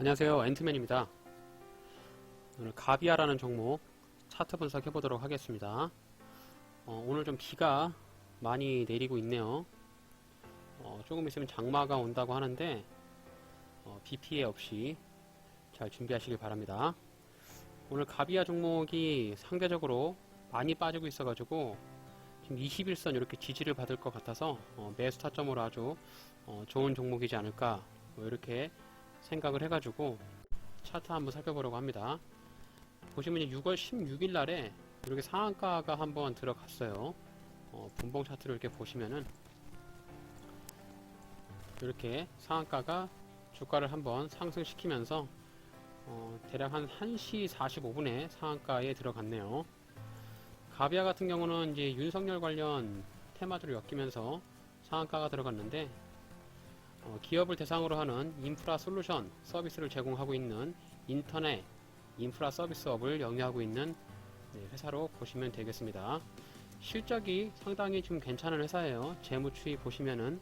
안녕하세요. 앤트맨입니다. 오늘 가비아라는 종목 차트 분석해 보도록 하겠습니다. 어, 오늘 좀 비가 많이 내리고 있네요. 어, 조금 있으면 장마가 온다고 하는데 어, 비 피해 없이 잘 준비하시길 바랍니다. 오늘 가비아 종목이 상대적으로 많이 빠지고 있어 가지고 지금 21선 이렇게 지지를 받을 것 같아서 어, 매수 타점으로 아주 어, 좋은 종목이지 않을까 뭐 이렇게 생각을 해가지고 차트 한번 살펴보려고 합니다. 보시면 이제 6월 16일 날에 이렇게 상한가가 한번 들어갔어요. 어, 분봉 차트를 이렇게 보시면은 이렇게 상한가가 주가를 한번 상승시키면서 어, 대략 한 1시 45분에 상한가에 들어갔네요. 가비아 같은 경우는 이제 윤석열 관련 테마주를 엮이면서 상한가가 들어갔는데 어, 기업을 대상으로 하는 인프라 솔루션 서비스를 제공하고 있는 인터넷 인프라 서비스업을 영위하고 있는 네, 회사로 보시면 되겠습니다. 실적이 상당히 좀 괜찮은 회사예요. 재무추이 보시면은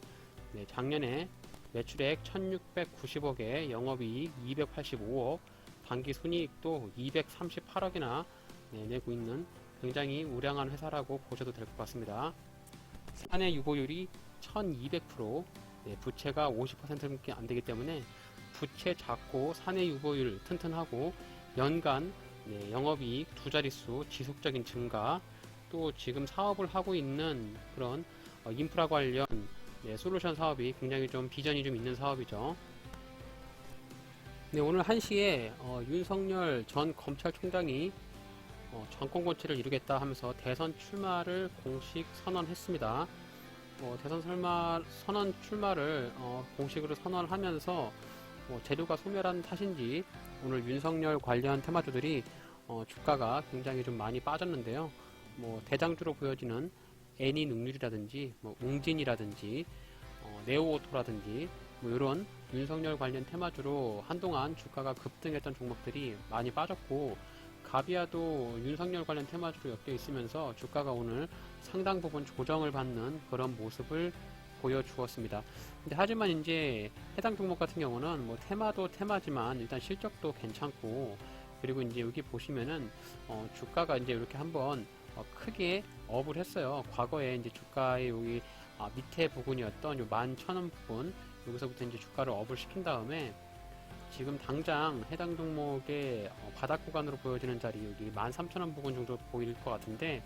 네, 작년에 매출액 1690억에 영업이익 285억, 단기 순이익도 238억이나 내고 있는 굉장히 우량한 회사라고 보셔도 될 것 같습니다. 사내 유보율이 1200%, 네, 부채가 50%밖에 안 되기 때문에 부채 작고 사내 유보율 튼튼하고 연간 네, 영업이익 두 자릿수 지속적인 증가 또 지금 사업을 하고 있는 그런 어, 인프라 관련 네, 솔루션 사업이 굉장히 좀 비전이 좀 있는 사업이죠. 네, 오늘 1시에 어, 윤석열 전 검찰총장이 어, 정권 고치를 이루겠다 하면서 대선 출마를 공식 선언했습니다. 어, 대선 설마, 선언 출마를 어, 공식으로 선언하면서 뭐 재료가 소멸한 탓인지 오늘 윤석열 관련 테마주들이 어, 주가가 굉장히 좀 많이 빠졌는데요. 뭐 대장주로 보여지는 애니 능률이라든지 뭐 웅진이라든지 어, 네오오토라든지 뭐 이런 윤석열 관련 테마주로 한동안 주가가 급등했던 종목들이 많이 빠졌고 가비아도 윤석열 관련 테마주로 엮여 있으면서 주가가 오늘 상당 부분 조정을 받는 그런 모습을 보여주었습니다. 근데 하지만 이제 해당 종목 같은 경우는 뭐 테마도 테마지만 일단 실적도 괜찮고 그리고 이제 여기 보시면은 어 주가가 이제 이렇게 한번 어 크게 업을 했어요. 과거에 이제 주가의 여기 아 밑에 부분이었던 요 11,000원 부분 여기서부터 이제 주가를 업을 시킨 다음에 지금 당장 해당 종목의 어, 바닥 구간으로 보여지는 자리 여기 13,000원 부분 정도 보일 것 같은데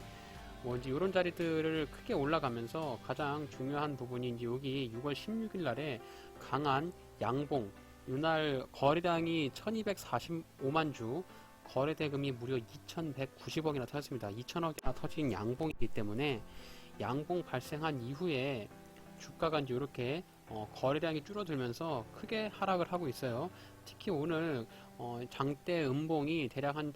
뭐 이제 이런 자리들을 크게 올라가면서 가장 중요한 부분이 이제 여기 6월 16일 날에 강한 양봉 이날 거래량이 1245만 주 거래 대금이 무려 2190억이나 터졌습니다. 2000억이나 터진 양봉이기 때문에 양봉 발생한 이후에 주가가 이제 이렇게 어, 거래량이 줄어들면서 크게 하락을 하고 있어요. 특히 오늘 어, 장대 음봉이 대략 한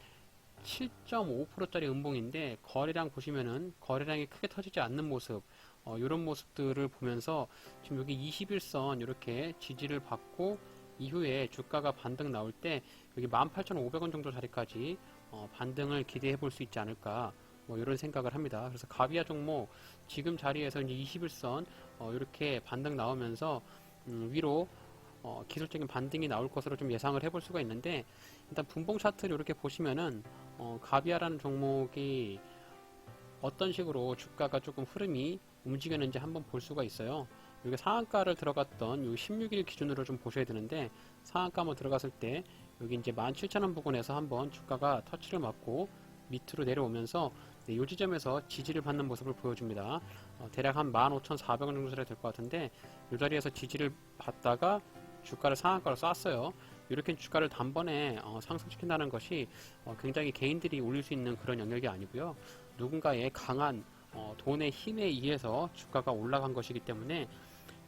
7.5%짜리 음봉인데 거래량 보시면은 거래량이 크게 터지지 않는 모습 어, 이런 모습들을 보면서 지금 여기 21선 이렇게 지지를 받고 이후에 주가가 반등 나올 때 여기 18,500원 정도 자리까지 어, 반등을 기대해 볼 수 있지 않을까 뭐 이런 생각을 합니다. 그래서 가비아 종목 지금 자리에서 이제 21선 어, 이렇게 반등 나오면서 음, 위로 어, 기술적인 반등이 나올 것으로 좀 예상을 해볼 수가 있는데 일단 분봉 차트를 이렇게 보시면은 어, 가비아라는 종목이 어떤 식으로 주가가 조금 흐름이 움직였는지 한번 볼 수가 있어요. 여기 상한가를 들어갔던 요 16일 기준으로 좀 보셔야 되는데 상한가 한번 들어갔을 때 여기 이제 17,000원 부근에서 한번 주가가 터치를 맞고 밑으로 내려오면서 네, 요 지점에서 지지를 받는 모습을 보여줍니다. 어, 대략 한 15,400원 정도 사야 될것 같은데 이 자리에서 지지를 받다가 주가를 상한가로 쐈어요. 이렇게 주가를 단번에 어, 상승시킨다는 것이 어, 굉장히 개인들이 올릴 수 있는 그런 영역이 아니고요. 누군가의 강한 어, 돈의 힘에 의해서 주가가 올라간 것이기 때문에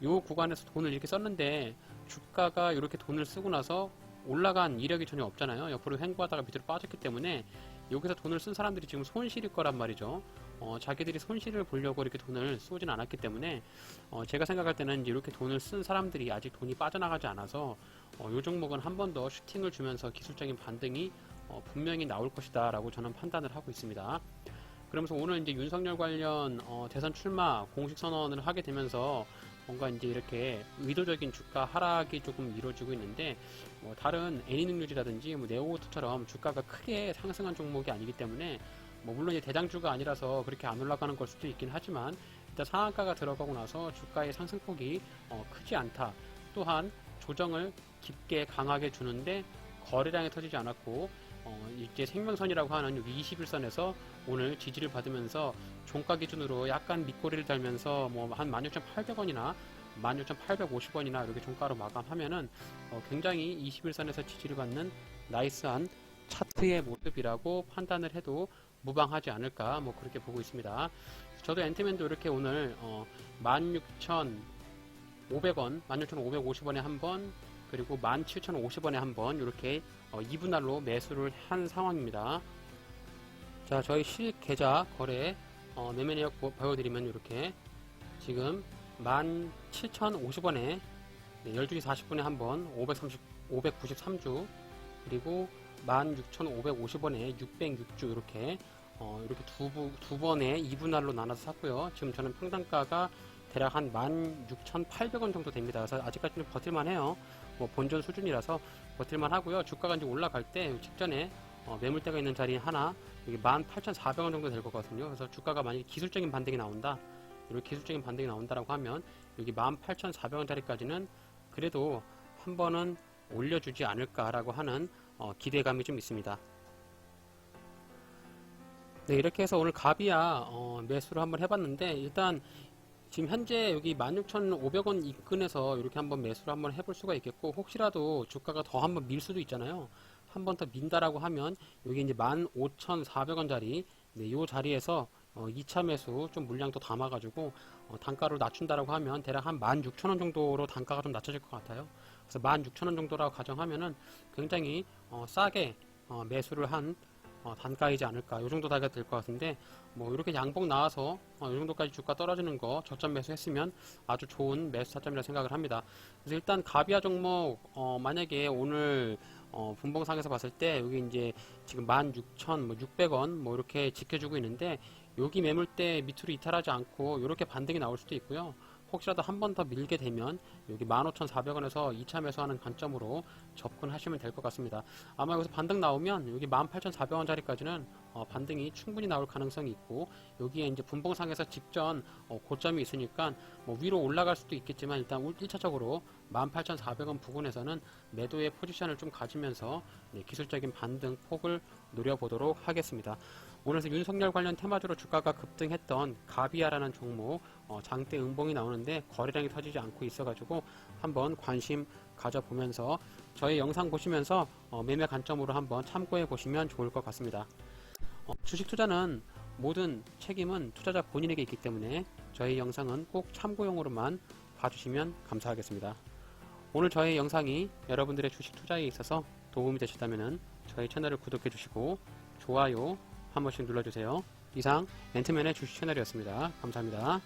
이 구간에서 돈을 이렇게 썼는데 주가가 이렇게 돈을 쓰고 나서 올라간 이력이 전혀 없잖아요. 옆으로 횡보하다가 밑으로 빠졌기 때문에 여기서 돈을 쓴 사람들이 지금 손실일 거란 말이죠. 어, 자기들이 손실을 보려고 이렇게 돈을 쏘진 않았기 때문에 어, 제가 생각할 때는 이렇게 돈을 쓴 사람들이 아직 돈이 빠져나가지 않아서 어, 이 종목은 한 번 더 슈팅을 주면서 기술적인 반등이 어, 분명히 나올 것이다 라고 저는 판단을 하고 있습니다. 그러면서 오늘 이제 윤석열 관련 어, 대선 출마 공식 선언을 하게 되면서 뭔가 이제 이렇게 의도적인 주가 하락이 조금 이루어지고 있는데 뭐 다른 애니능률이라든지 뭐 네오우트처럼 주가가 크게 상승한 종목이 아니기 때문에 뭐 물론 이제 대장주가 아니라서 그렇게 안 올라가는 걸 수도 있긴 하지만 일단 상한가가 들어가고 나서 주가의 상승폭이 어, 크지 않다. 또한 조정을 깊게 강하게 주는데 거래량이 터지지 않았고 어, 이제 생명선이라고 하는 여기 21선에서 오늘 지지를 받으면서 종가 기준으로 약간 밑꼬리를 달면서 뭐 한 16,800원이나 16,850원이나 이렇게 종가로 마감하면은 어, 굉장히 21선에서 지지를 받는 나이스한 차트의 모습이라고 판단을 해도 무방하지 않을까 뭐 그렇게 보고 있습니다. 저도 엔트맨도 이렇게 오늘 어, 16,500원, 16,550원에 한 번, 그리고 17,050원에 한 번 이렇게 어, 2분할로 매수를 한 상황입니다. 자, 저희 실계좌 거래 어, 매매 내역 보- 보여드리면 이렇게 지금 17,050원에 네, 12시 40분에 한 번 530, 593주 그리고 16,550원에 606주 이렇게 어, 이렇게 두, 부, 두 번에 2분할로 나눠서 샀고요. 지금 저는 평단가가 대략 한 16,800원 정도 됩니다. 그래서 아직까지는 버틸만 해요. 뭐 본전 수준이라서 버틸만 하고요. 주가가 이제 올라갈 때 직전에 어, 매물대가 있는 자리 하나 여기 18,400원 정도 될 거거든요. 그래서 주가가 만약에 기술적인 반등이 나온다. 이렇게 기술적인 반등이 나온다라고 하면 여기 18,400원 자리까지는 그래도 한 번은 올려주지 않을까라고 하는 어, 기대감이 좀 있습니다. 네, 이렇게 해서 오늘 가비야 어, 매수를 한번 해봤는데 일단 지금 현재 여기 16,500원 인근에서 이렇게 한번 매수를 한번 해볼 수가 있겠고 혹시라도 주가가 더 한번 밀 수도 있잖아요. 한 번 더 민다라고 하면 여기 이제 15,400원짜리 네, 요 자리에서 어, 2차 매수 좀 물량 또 담아가지고 어, 단가를 낮춘다라고 하면 대략 한 16,000원 정도로 단가가 좀 낮춰질 것 같아요. 그래서 16,000원 정도라고 가정하면은 굉장히 어, 싸게 어, 매수를 한 어, 단가이지 않을까. 요 정도 다가 될 것 같은데 뭐 이렇게 양봉 나와서 어, 이 정도까지 주가 떨어지는 거 저점 매수했으면 아주 좋은 매수 타점이라 생각을 합니다. 그래서 일단 가비아 종목 어, 만약에 오늘 어, 분봉상에서 봤을 때 여기 이제 지금 16,600원 뭐 이렇게 지켜주고 있는데 여기 매물대 밑으로 이탈하지 않고 이렇게 반등이 나올 수도 있고요. 혹시라도 한 번 더 밀게 되면 여기 15,400원에서 2차 매수하는 관점으로 접근하시면 될 것 같습니다. 아마 여기서 반등 나오면 여기 18,400원짜리까지는 어, 반등이 충분히 나올 가능성이 있고 여기에 이제 분봉상에서 직전 어, 고점이 있으니까 뭐 위로 올라갈 수도 있겠지만 일단 1차적으로 18,400원 부근에서는 매도의 포지션을 좀 가지면서 네, 기술적인 반등 폭을 노려보도록 하겠습니다. 오늘서 윤석열 관련 테마주로 주가가 급등했던 가비아라는 종목 어, 장대 음봉이 나오는데 거래량이 터지지 않고 있어가지고 한번 관심 가져보면서 저희 영상 보시면서 어, 매매 관점으로 한번 참고해 보시면 좋을 것 같습니다. 어, 주식 투자는 모든 책임은 투자자 본인에게 있기 때문에 저희 영상은 꼭 참고용으로만 봐주시면 감사하겠습니다. 오늘 저희 영상이 여러분들의 주식 투자에 있어서 도움이 되셨다면 저희 채널을 구독해 주시고 좋아요 한 번씩 눌러주세요. 이상 멘트맨의 주식 채널이었습니다. 감사합니다.